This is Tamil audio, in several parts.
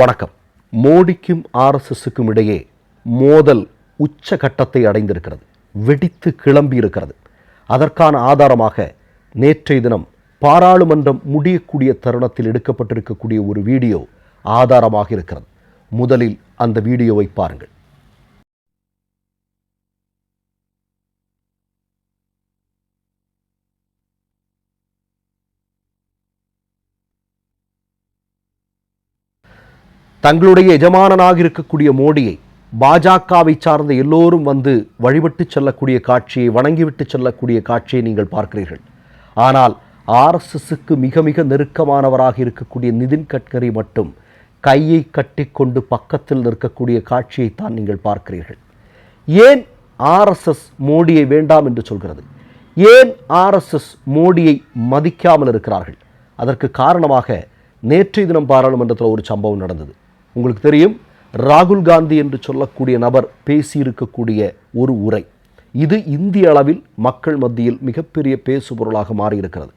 வணக்கம். மோடிக்கும் ஆர்எஸ்எஸுக்கும் இடையே மோதல் உச்சகட்டத்தை அடைந்திருக்கிறது. வெடித்து கிளம்பி இருக்கிறது அதற்கான ஆதாரமாக நேற்றைய தினம் பாராளுமன்றம் முடியக்கூடிய தருணத்தில் எடுக்கப்பட்டிருக்கக்கூடிய ஒரு வீடியோ ஆதாரமாக இருக்கிறது. முதலில் அந்த வீடியோவை பாருங்கள். தங்களுடைய எஜமானனாக இருக்கக்கூடிய மோடியை பாஜகவை சார்ந்த எல்லோரும் வந்து வழிபட்டு செல்லக்கூடிய காட்சியை வணங்கிவிட்டு செல்லக்கூடிய காட்சியை நீங்கள் பார்க்கிறீர்கள். ஆனால் ஆர்எஸ்எஸ்க்கு மிக மிக நெருக்கமானவராக இருக்கக்கூடிய நிதின் கட்கரி மட்டும் கையை கட்டிக்கொண்டு பக்கத்தில் நிற்கக்கூடிய காட்சியைத்தான் நீங்கள் பார்க்கிறீர்கள். ஏன் ஆர்எஸ்எஸ் மோடியை வேண்டாம் என்று சொல்கிறது? ஏன் ஆர்எஸ்எஸ் மோடியை மதிக்காமல் இருக்கிறார்கள்? அதற்கு காரணமாக நேற்றைய தினம் பாராளுமன்றத்தில் ஒரு சம்பவம் நடந்தது. உங்களுக்கு தெரியும் ராகுல் காந்தி என்று சொல்லக்கூடிய நபர் பேசியிருக்கக்கூடிய ஒரு உரை. இது இந்திய அளவில் மக்கள் மத்தியில் மிகப்பெரிய பேசுபொருளாக மாறியிருக்கிறது.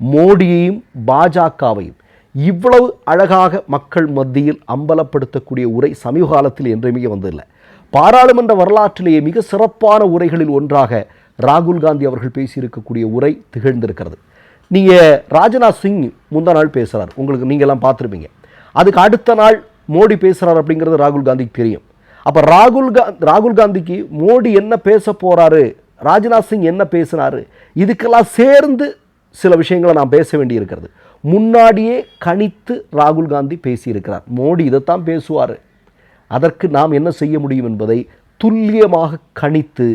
மோடியையும் பாஜகவையும் இவ்வளவு அழகாக மக்கள் மத்தியில் அம்பலப்படுத்தக்கூடிய உரை சமீப காலத்தில் என்றுமே வந்ததில்லை. பாராளுமன்ற வரலாற்றிலேயே மிக சிறப்பான உரைகளில் ஒன்றாக ராகுல் காந்தி அவர்கள் பேசியிருக்கக்கூடிய உரை திகழ்ந்திருக்கிறது. நீங்கள் ராஜ்நாத் சிங் முந்தா நாள் பேசுகிறார் உங்களுக்கு நீங்கள்லாம் பார்த்துருப்பீங்க. அதுக்கு அடுத்த நாள் மோடி பேசுகிறார் அப்படிங்கிறது ராகுல் காந்திக்கு தெரியும். அப்போ ராகுல் கா ராகுல் காந்திக்கு மோடி என்ன பேச போகிறாரு ராஜ்நாத் சிங் என்ன பேசினார் இதுக்கெல்லாம் சேர்ந்து சில விஷயங்களை நான் பேச வேண்டியிருக்கிறது. முன்னாடியே கணித்து ராகுல் காந்தி பேசியிருக்கிறார். மோடி இதைத்தான் பேசுவார். அதற்கு நாம் என்ன செய்ய முடியும் என்பதை துல்லியமாக கணித்து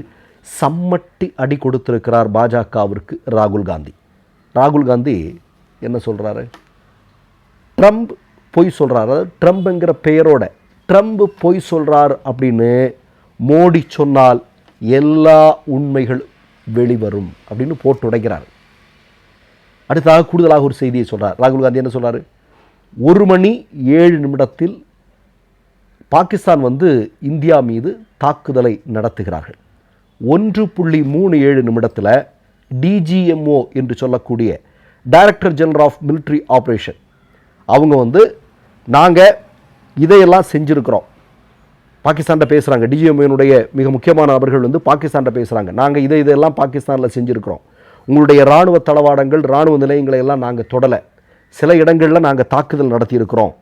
சம்மட்டி அடி கொடுத்திருக்கிறார் பாஜகவிற்கு ராகுல் காந்தி. ராகுல் காந்தி என்ன சொல்கிறாரு ட்ரம்ப் பொய் சொல்கிறார் அதாவது ட்ரம்ப்ங்கிற பெயரோட ட்ரம்ப் பொய் சொல்கிறார் அப்படின்னு மோடி சொன்னால் எல்லா உண்மைகள் வெளிவரும் அப்படின்னு போட்டு உடைக்கிறார். அடுத்ததாக கூடுதலாக ஒரு செய்தியை சொல்கிறார் ராகுல் காந்தி என்ன சொல்கிறார் ஒரு மணி ஏழு நிமிடத்தில் பாகிஸ்தான் வந்து இந்தியா மீது தாக்குதலை நடத்துகிறார்கள். ஒன்று புள்ளி மூணு ஏழு நிமிடத்தில் டிஜிஎம்ஓ என்று சொல்லக்கூடிய director general of military operation அவங்க வந்து நாங்கள் இதையெல்லாம் செஞ்சுருக்கிறோம். பாகிஸ்தான்கிட்ட பேசுகிறாங்க டிஜிஎம்ஏனுடைய மிக முக்கியமான நபர்கள் வந்து பாகிஸ்தான்கிட்ட பேசுகிறாங்க நாங்கள் இதை இதெல்லாம் பாகிஸ்தானில் செஞ்சுருக்கிறோம். உங்களுடைய இராணுவ தளவாடங்கள் இராணுவ நிலையங்களை எல்லாம் நாங்கள் தொடலை. சில இடங்களில் நாங்கள் தாக்குதல் நடத்தியிருக்கிறோம்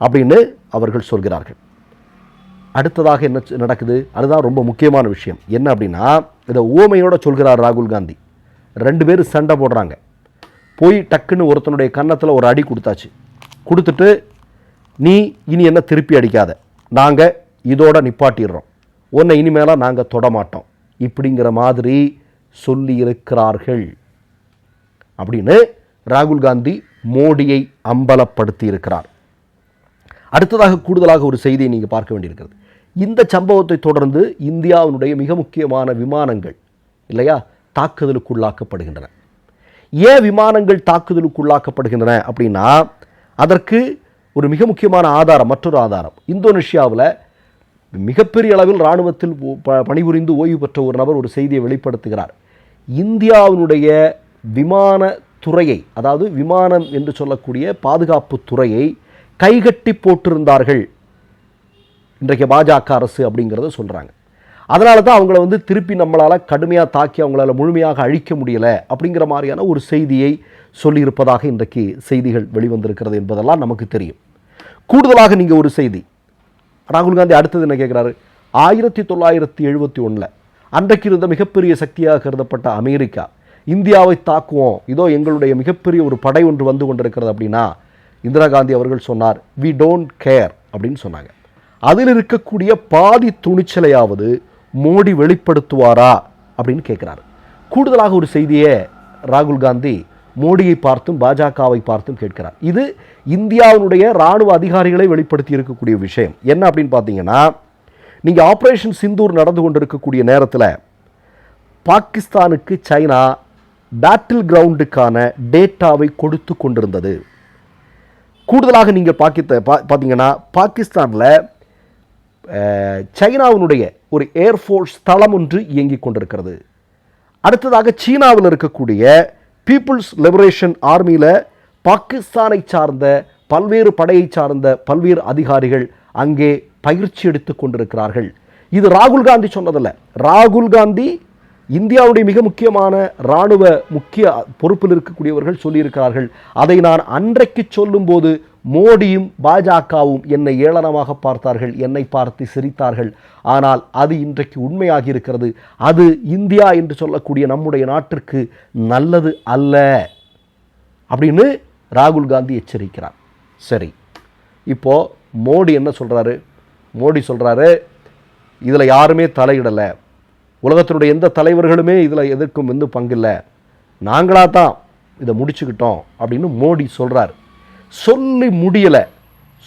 அப்படின்னு அவர்கள் சொல்கிறார்கள். அடுத்ததாக என்ன நடக்குது? அதுதான் ரொம்ப முக்கியமான விஷயம். என்ன அப்படின்னா இதை ஓமையோட சொல்கிறார் ராகுல் காந்தி. ரெண்டு பேரும் சண்டை போடுறாங்க. போய் டக்குன்னு ஒருத்தனுடைய கன்னத்தில் ஒரு அடி கொடுத்தாச்சு. கொடுத்துட்டு நீ இனி என்ன திருப்பி அடிக்காத. நாங்கள் இதோட நிப்பாட்டிடுறோம். உன்னை இனிமேலாம் நாங்கள் தொடமாட்டோம். இப்படிங்கிற மாதிரி சொல்லியிருக்கிறார்கள். அப்படின்னு ராகுல் காந்தி மோடியை அம்பலப்படுத்தி இருக்கிறார் அடுத்ததாக கூடுதலாக ஒரு செய்தியை நீங்கள் பார்க்க வேண்டியிருக்கிறது. இந்த சம்பவத்தை தொடர்ந்து இந்தியாவினுடைய மிக முக்கியமான விமானங்கள் இல்லையா தாக்குதலுக்குள்ளாக்கப்படுகின்றன. ஏன் விமானங்கள் தாக்குதலுக்குள்ளாக்கப்படுகின்றன அப்படின்னா அதற்கு ஒரு மிக முக்கியமான ஆதாரம் மற்றொரு ஆதாரம். இந்தோனேஷியாவில் மிகப்பெரிய அளவில் இராணுவத்தில் ப- பணிபுரிந்து ஓய்வு பெற்ற ஒரு நபர் ஒரு செய்தியை வெளிப்படுத்துகிறார். இந்தியாவினுடைய விமான துறையை அதாவது விமானம் என்று சொல்லக்கூடிய பாதுகாப்பு துறையை கைகட்டி போட்டிருந்தார்கள். இன்றைக்கு பாஜக அரசு அப்படிங்கிறத சொல்கிறாங்க அதனால தான் அவங்கள வந்து திருப்பி நம்மளால் கடுமையாக தாக்கி அவங்களால முழுமையாக அழிக்க முடியலை அப்படிங்கிற மாதிரியான ஒரு செய்தியை சொல்லியிருப்பதாக இன்றைக்கு செய்திகள் வெளிவந்திருக்கிறது என்பதெல்லாம் நமக்கு தெரியும். கூடுதலாக நீங்கள் ஒரு செய்தி. ராகுல் காந்தி அடுத்தது என்ன கேட்குறாரு ஆயிரத்தி தொள்ளாயிரத்தி எழுபத்தி ஒன்றில் அன்றைக்கு இருந்த மிகப்பெரிய சக்தியாக கருதப்பட்ட அமெரிக்கா இந்தியாவை தாக்குவோம். இதோ எங்களுடைய மிகப்பெரிய ஒரு படை ஒன்று வந்து கொண்டிருக்கிறது அப்படின்னா இந்திரா காந்தி அவர்கள் சொன்னார் வி டோன்ட் கேர் அப்படின்னு சொன்னாங்க. அதில் இருக்கக்கூடிய பாதி துணிச்சலையாவது மோடி வெளிப்படுத்துவாரா அப்படின்னு கேட்குறாரு கூடுதலாக ஒரு செய்தியை ராகுல் காந்தி மோடியை பார்த்தும் பாஜகவை பார்த்தும் கேட்கிறார். இது இந்தியாவினுடைய இராணுவ அதிகாரிகளை வெளிப்படுத்தி இருக்கக்கூடிய விஷயம். என்ன அப்படின்னு பார்த்தீங்கன்னா நீங்கள் ஆப்ரேஷன் சிந்தூர் நடந்து கொண்டிருக்கக்கூடிய நேரத்தில் பாகிஸ்தானுக்கு சைனா பேட்டில் கிரவுண்டுக்கான டேட்டாவை கொடுத்து கொண்டிருந்தது. கூடுதலாக நீங்கள் பாக்கித்த பா பார்த்தீங்கன்னா பாகிஸ்தானில் சைனாவினுடைய ஒரு ஏர்ஃபோர்ஸ் தளம் ஒன்று இயங்கிக் கொண்டிருக்கிறது. அடுத்ததாக சீனாவில் இருக்கக்கூடிய பீப்புள்ஸ் லிபரேஷன் ஆர்மியில் பாகிஸ்தானை சார்ந்த பல்வேறு படையை சார்ந்த பல்வேறு அதிகாரிகள் அங்கே பயிற்சி எடுத்துக் கொண்டிருக்கிறார்கள். இது ராகுல் காந்தி சொன்னதில்லை. ராகுல் காந்தி இந்தியாவுடைய மிக முக்கியமான இராணுவ முக்கிய பொறுப்பில் இருக்கக்கூடியவர்கள் சொல்லியிருக்கிறார்கள். அதை நான் அன்றைக்கு சொல்லும்போது மோடியும் பாஜகவும் என்னை ஏளனமாக பார்த்தார்கள் என்னை பார்த்து சிரித்தார்கள். ஆனால் அது இன்றைக்கு உண்மையாகி இருக்கிறது. அது இந்தியா என்று சொல்லக்கூடிய நம்முடைய நாட்டிற்கு நல்லது அல்ல அப்படின்னு ராகுல் காந்தி எச்சரிக்கிறார். சரி இப்போது மோடி என்ன சொல்கிறாரு மோடி சொல்கிறாரு இதில் யாருமே தலையிடலை. உலகத்தினுடைய எந்த தலைவர்களுமே இதில் எதற்கும் வந்து பங்கில்லை. நாங்களாக தான் இதை முடிச்சுக்கிட்டோம் அப்படின்னு மோடி சொல்கிறார் சொல்லி முடியலை.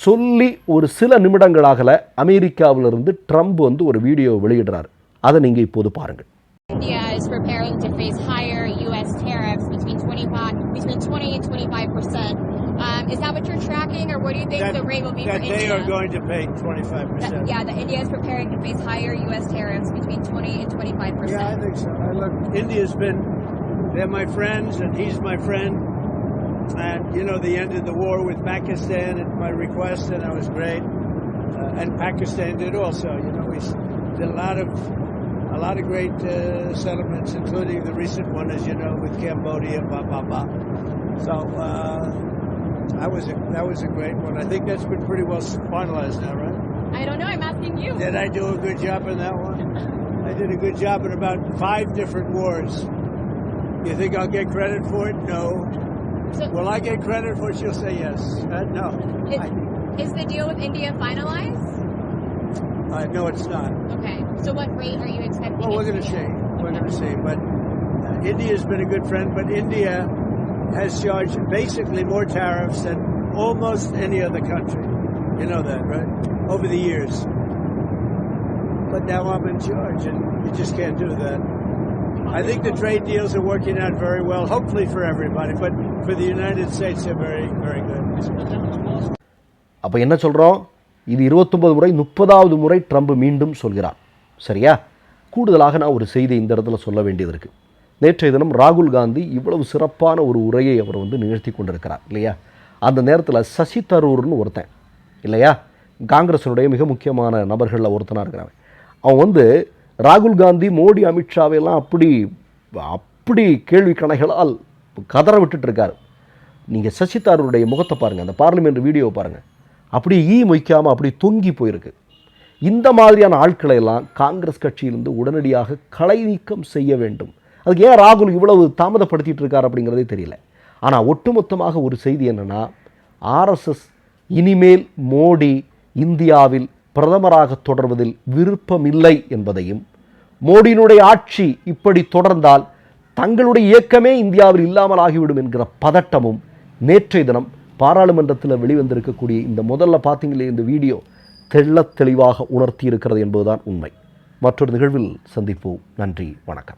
சொல்லி ஒரு சில நிமிடங்களாகல அமெரிக்காவிலிருந்து ட்ரம்ப் வந்து ஒரு வீடியோ வெளியிடுறார். அதை நீங்கள் இப்போது பாருங்கள். India is preparing to face higher U.S. tariffs between 25, between 20 and 25 percent. Um, is that what you're tracking, or what do you think that, the rate will be that for they India? are going to pay 25 That- percent. yeah, that India is preparing to face higher U.S. tariffs between 20 and 25%. Yeah, I think so. I look, India's been, they're my friends, and he's my friend. And, you know, they ended the war with Pakistan at my request, and that was great. Uh, and Pakistan did also. You know, we did a lot of, a lot of great uh, settlements, including the recent one, as you know, with Cambodia, blah, blah, blah. So, uh, that was a, that was a great one. I think that's been pretty well finalized now, right? I don't know. I'm asking you. Did I do a good job in that one? I did a good job in about five different wars. You think I'll get credit for it? No. So, Will I get credit for it? She'll say yes. Uh, no. I, is, is the deal with India finalized? uh, no, it's not. Okay. So, what rate are you expecting? Well, we're going to see. We're going to see. But uh, India's been a good friend, but India has charged basically more tariffs than almost any other country. You know that, right? Over the years. But now I'm in charge, and you just can't do that. I think the trade deals are working out very well, hopefully for everybody, but for the United States, they're very, very good. அப்போ என்ன சொல்கிறோம் இது இருபத்தொன்பது முறை முப்பதாவது முறை ட்ரம்ப் மீண்டும் சொல்கிறார் சரியா கூடுதலாக நான் ஒரு செய்தி இந்த இடத்துல சொல்ல வேண்டியது இருக்குது நேற்றைய தினம் ராகுல் காந்தி இவ்வளவு சிறப்பான ஒரு உரையை அவர் வந்து நிகழ்த்தி கொண்டிருக்கிறார் இல்லையா? அந்த நேரத்தில் சசி தரூர்னு ஒருத்தன் இல்லையா? காங்கிரஸினுடைய மிக முக்கியமான நபர்களில் ஒருத்தனாக இருக்கிறவன். அவன் வந்து ராகுல் காந்தி மோடி அமித்ஷாவையெல்லாம் அப்படி அப்படி கேள்வி கணைகளால் கதற விட்டுட்டு நீங்கள் சசி தரூருடைய முகத்தை பாருங்கள் அந்த பார்லிமெண்ட் வீடியோவை பாருங்கள் அப்படியே ஈ மொய்க்காமல் அப்படி தொங்கி போயிருக்கு. இந்த மாதிரியான ஆட்களை எல்லாம் காங்கிரஸ் கட்சியிலிருந்து உடனடியாக களை நீக்கம் செய்ய வேண்டும். அதுக்கு ஏன் ராகுல் இவ்வளவு தாமதப்படுத்திட்டு இருக்கார் அப்படிங்கிறதே தெரியல. ஆனால் ஒட்டுமொத்தமாக ஒரு செய்தி என்னன்னா ஆர்எஸ்எஸ் இனிமேல் மோடி இந்தியாவில் பிரதமராக தொடர்வதில் விருப்பமில்லை என்பதையும் மோடியினுடைய ஆட்சி இப்படி தொடர்ந்தால் தங்களுடைய இயக்கமே இந்தியாவில் இல்லாமல் ஆகிவிடும் என்கிற பதட்டமும் நேற்றைய தினம் பாராளுமன்றத்தில் வெளிவந்திருக்கக்கூடிய இந்த முதல்ல பார்த்தீங்களே இந்த வீடியோ தெள்ளத் தெளிவாக உணர்த்தி இருக்கிறது என்பதுதான் உண்மை. மற்றொரு நிகழ்வில் சந்திப்போம். நன்றி வணக்கம்.